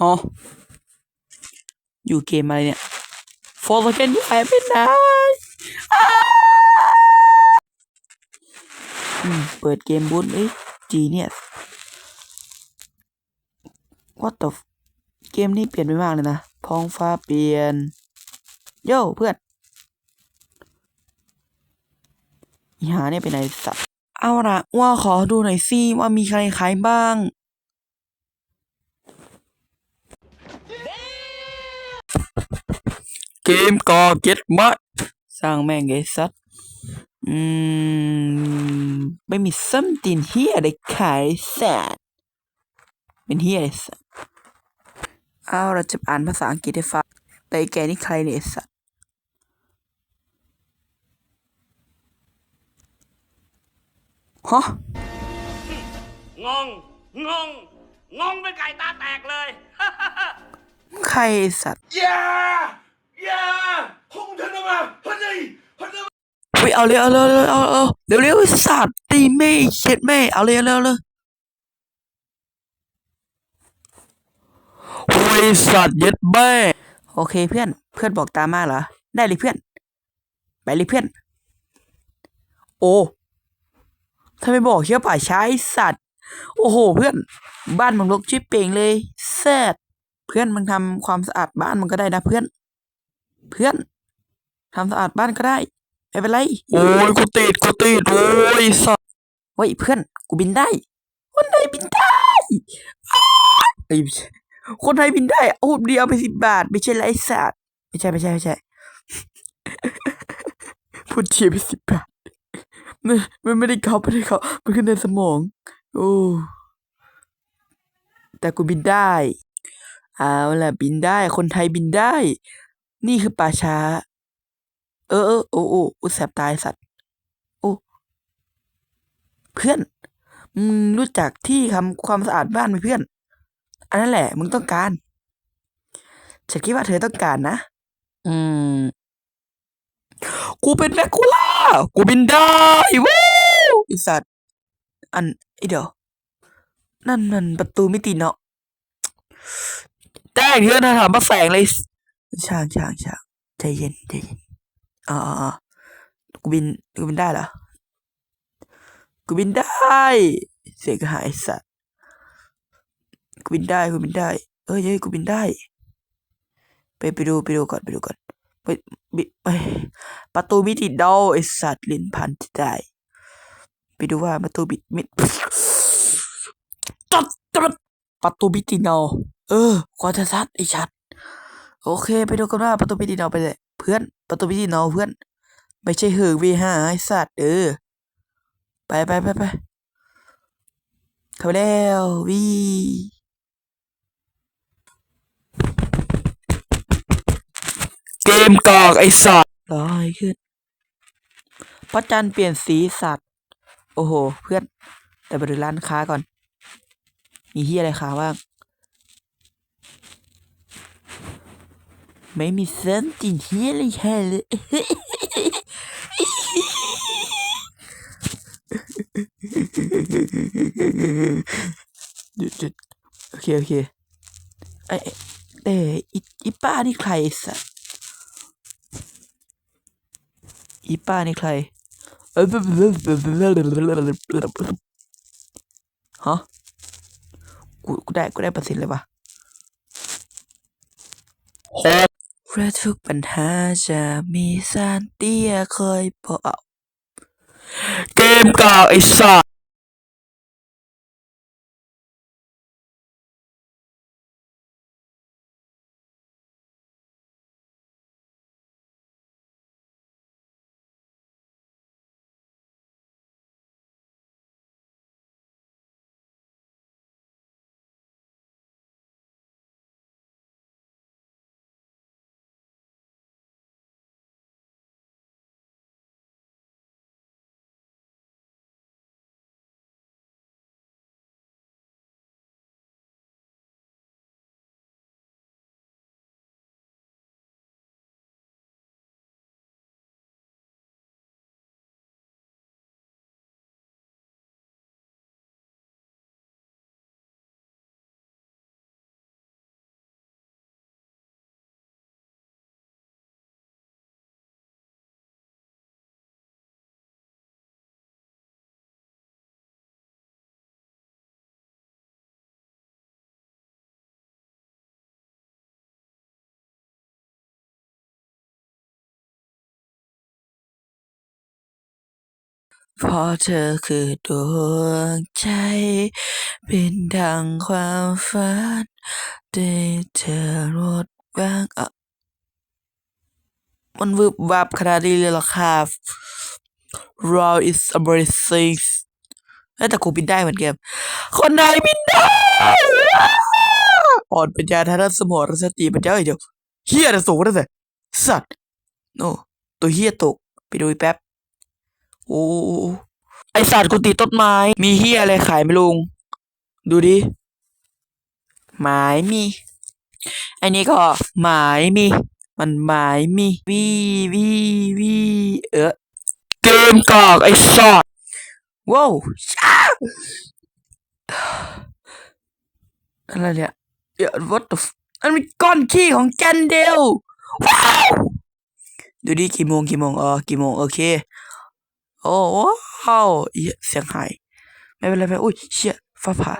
อ๋อ อยู่เกมอะไรเนี่ยฟอร์เกนที่หายไปไหนอ้าอืมเปิดเกมบูทเอ้ยจีเนี่ย what the f- เกมนี้เปลี่ยนไปมากเลยนะท้องฟ้าเปลี่ยน โย่เพื่อนอีหาเนี่ยไปไหนสัตว์เอาละว่าขอดูหน่อยสิว่ามีใครขายบ้าง เกมก่อเก็ตมัดสร้างแม่งไอ้สัตว์อืมไม่มีซัมตินเฮียอะไรขายสัตว์เป็นเฮียอะไรสัตว์เอาเราจะอ่านภาษาอังกฤษให้ฟังแต่ไอ้แกนี่ใครเนี่ยไอ้สัตว์ฮะงงงงงงเป็นไก่ตาแตกเลย ใครไอ้สัตว์ ยาห้งเธอมาเฮ้ยเฮ้ยเฮ้ยเอาเลยเอาเลยเอาเอาเร็วเร็วสัตว์ตีแม่เช็ดแม่เอาเร็วเร็วเลยเฮ้ยสัตว์เย็ดแม่โอเคเพื่อนเพื่อนบอกตามมาเหรอได้เลยเพื่อน ไปเลยเพื่อน โอ้ทำไมบอกเชี่ยวป่าใช้สัตว์ โอ้โห เพื่อน บ้านมึงรกชิปเป่งเลยแซดเพื่อนมึงทำความสะอาดบ้านมึงก็ได้นะเพื่อน เพื่อนทำสะอาดบ้านก็ได้ไม่เป็นไรโอ้ยกูติดกูติดโอ้ยสัสเฮ้ยเพื่อน กูบินได้ คนไทยบินได้อ้าวเอ้ยไม่ใช่คนไทยบินได้เอาเดียวไปสิบบาท ไม่ใช่ไรสัตว์ไม่ใช่ไม่ใช่ไม่ใช่พูดเทียไปสิบบาทมันมันไม่ได้เขาไม่ได้เขามันขึ้นในสมอง โอ้แต่กูบินได้ เอาล่ะบินได้ คนไทยบินได้ นี่คือป่าช้า เออเออโอ้โอ้อุแสบตายสัตว์ โอ้เพื่อน มึงรู้จักที่ทำความสะอาดบ้านไหมเพื่อน อันนั้นแหละ มึงต้องการ ฉันคิดว่าเธอต้องการนะ อืม กูเป็นแมคคูล่า กูบินได้วู้ไอสัตว์ อันไอเดี๋ยว นั่นมันประตูมิติเนาะแจ้งเถอนะถามมาแสงเลย ช่างช่างช่างใจเย็นใจเย็นอ่าอ่ากูบินกูบินได้เหรอกูบินได้ เสียงก็หายสัตว์กูบินได้กูบินได้ เอ้ยเอ้ยกูบินได้ ไปไปดูไปดูก่อนไปดูก่อนไปบิไปประตูมิติดอลไอสัตว์ลิ้นพันจะได้ ไปดูว่าประตูบิดมิดตัดตัดประตูมิติดอลเออควาจะซัดไอชัด โอเค ไปดูกันว่าประตูมิติดอไปเลยเพื่อนประตูมิติดอเพื่อน ไม่ใช่เหอวีห้าไอสัตว์เออไปไปไปไปเข้าไปแล้ววีเกมกอกไอสัตว์ลอยขึ้นพระจันทร์เปลี่ยนสีสัตว์ โอ้โห เพื่อน แต่ไปดูร้านค้าก่อน มีที่อะไรค้าบ้าง ไม่มีเส้นตินเฮียอะไรแค่เลยหยุดหยุดโอเค โอเคไอเอออีป้านี่ใครไอ้สัสอีป้านี่ใครเออฮะกูกูได้กูได้เปร์เซ็นต์เลยวะ เพราะทุกปัญหาจะมีซานเตี้ยเคยบอก เกมกากไอ้สัส เพราะเธอคือดวงใจ เป็นดังความฝันได้เธอรดบ้างอะมันวึบวับขนาดนี้เลยเหรอครับ Wow is amazing แต่กูบินได้เหมือนกันคนไทยบินได้อ่อนปัญญาทางด้านสมองและสติปัญญาเดียวเฮียจะสูงนั่นแหละสัตว์โอ้ตัวเฮียตก ไปดูอีแป๊บ โอ้ไอสัตว์กูติดต้นไม้ มีเฮียอะไรขายไหมลุง ดูดิหมายมีอันนี้ก็หมายมี มันหมายมีวีวีวีเออเกมกอกไอสัตว์ว้าวอะไรเนี่ยเดี๋ยว what the f- นั่นมันก้อนขี้ของแกนเดลว้าวดูดิกี่โมงกี่โมงเออกี่โมงโอเค โอ้ว้าวเหี้ยเสียงหายไม่เป็นไรไม่อุ้ยเชี่ยฟ้าผ่า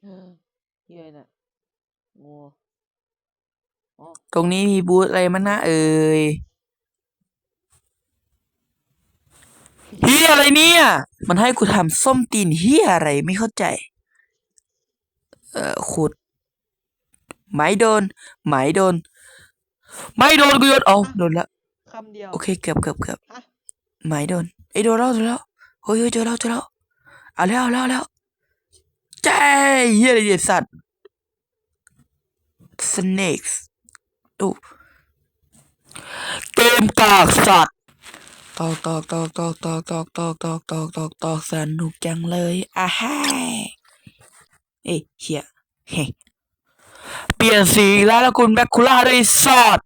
เออเฮียน่ะงู ตรงนี้มีบูธอะไรมั้งนะเอ่ยเฮียอะไรเนี่ย มันให้กูทำส้มตีนเฮียอะไรไม่เข้าใจ เอ่อขุดไม้โดนไม้โดน ไม่โดนกูโยนเอาโดนละคำเดียว โอเคเกือบเกือบเกือบฮะ ไม้โดนไอ้ยโดนแล้วโดนแล้วเฮ้ยเฮ้ยเจอแล้วเจอแล้วเอาแล้วเอาแล้วเอาแล้วเจ้เฮียอะไรเนี่ยสัตว์ snakes ดูเกมกากสัตว์ตอกตอกตอกตอกตอกตอกตอกตอกตอกตอกตอกสนุกจังเลยอะฮะเอ้เฮียเฮ้เปลี่ยนสีแล้วล้วคุณแบคคูล่าด้วยซอด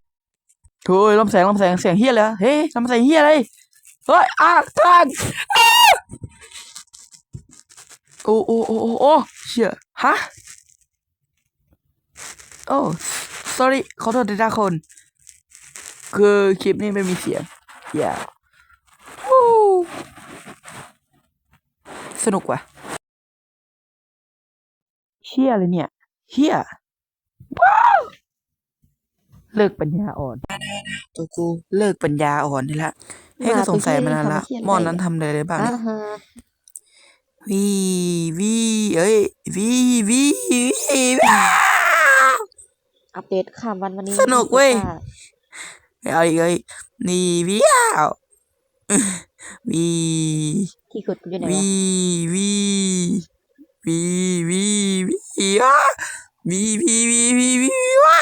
โอ้ยลำแสงลำแสงเสียงเฮียเลยเฮ้ยลำแสงเฮียอะไรเฮ้ยอะทางอ้าโอ้โอ้โอ้โอ้โอ้เชี่ยฮะโอ้ sorry ขอโทษด้วยนะคน คือคลิปนี้ไม่มีเสียงอย่าวู้สนุกว่ะเชี่ยเลยเนี่ยเชี่ยว้าวเลิกปัญญาอ่อนตัวกูเลิกปัญญาอ่อนนี่ละให้ก็สงสัยมานานละหมอนนั้นทำอะไรได้บ้างอ่าเนี่ยฮะวีวีเอ้ยวีวีวีว้า อัปเดตข้ามวันวันนี้สนุกเว้ยว่าเอาอีกเลยนี่วีอ้าววีที่ขุดอยู่ไหนวีวะ วีวีวีวีอ้าวีวีวีวีวีว้า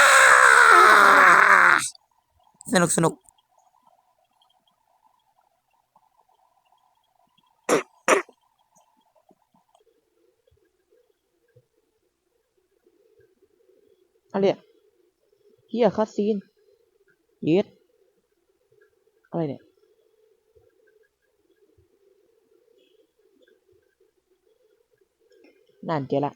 สนุกสนุกอะไรอะ เฮียคัสซีนเยสอะไรเนี่ยนั่นเจละ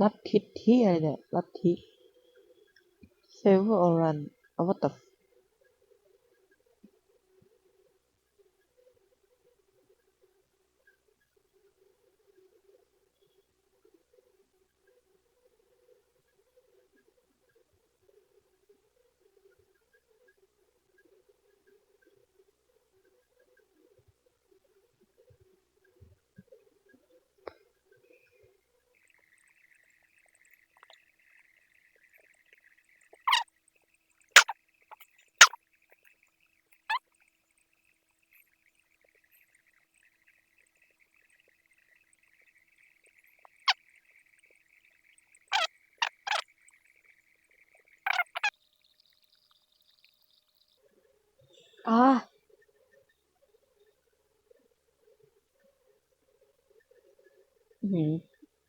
ลัทธิที่อะไรเนี่ยลัทธิเซเวอร์ออรันอวตาร อ่าอือหือ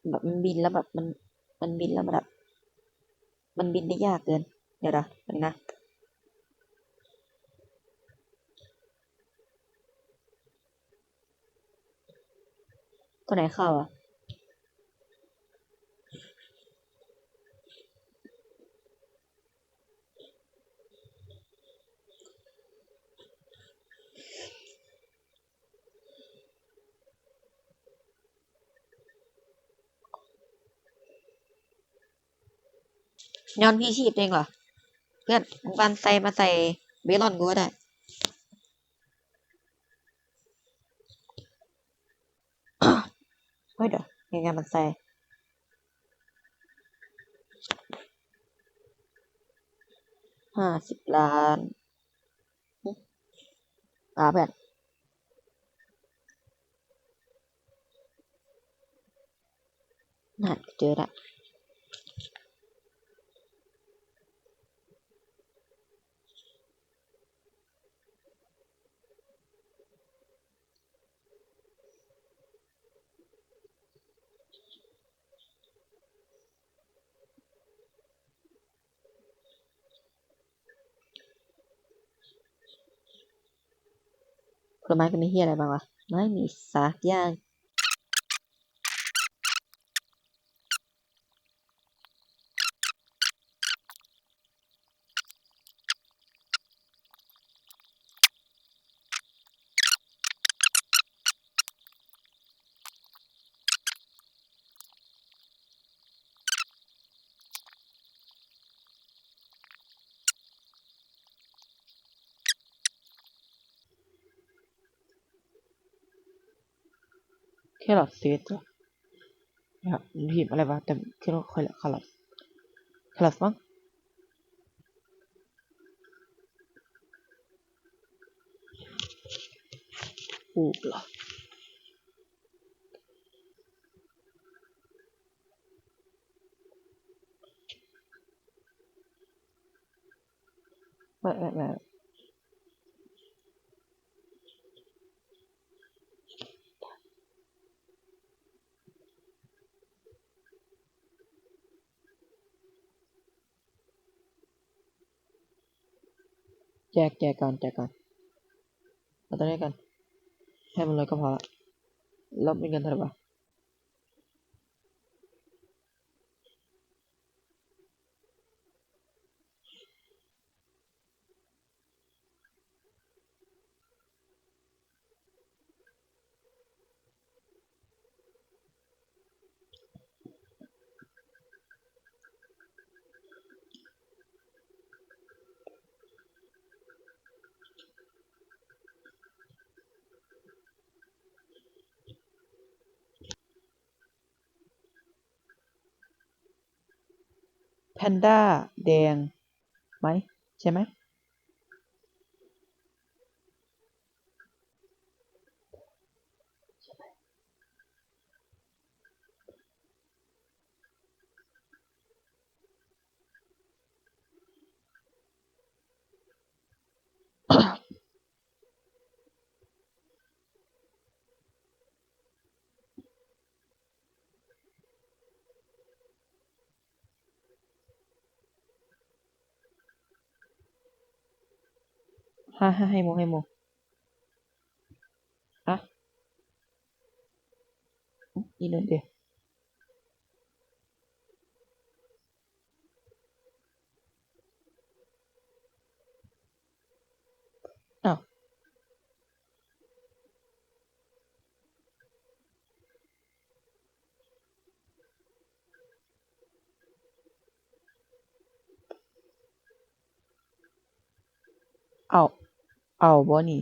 แบบมันบินแล้วแบบมัน มันบินแล้วมันแบบ มันบินได้ยากเกิน เดี๋ยวนะเดี๋ยวนะ ตัวไหนเข้าอะ นอนพี่ชีพเองเหรอ เพื่อนมันใส่มาใส่เบลอนกูก็ได้เฮ้ยเดี๋ยวยังไงมันใส่ห้าสิบล้านอ่าเพื่อนนั่นเจอละ ผลไม้ก็มีเฮียอะไรบ้างวะ ไม่มีสักอย่าง แครอทซีดจ้ะนะครับมันพิมพ์อะไรวะแต่แครอทค่อยละแครอทแครอทมั้งปลูกเหรอไม่ไม่ไม่ แจกแจกก่อนแจกก่อนเอาตัวนี้กันให้มันเลยก็พอละแล้วมีเงินเท่าไหร่วะ แพนด้าแดงไหมใช่ไหม ให้ให้ให้โมให้โมอะอุ๊ยอีนั่น เดียวอ้าวเอาเอาบ่นี่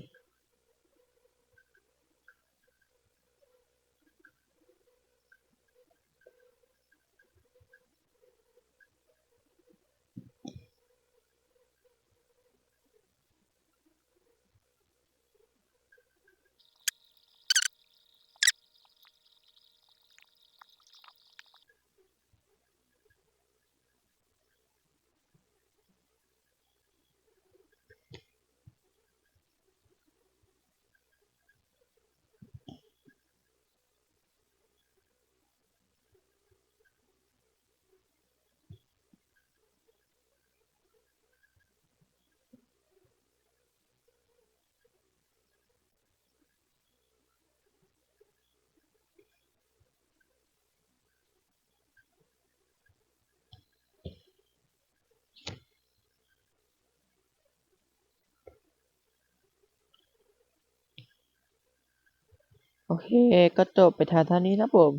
โอเค ก็จบไปทางเท่านี้นะผม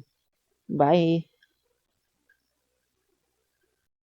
บาย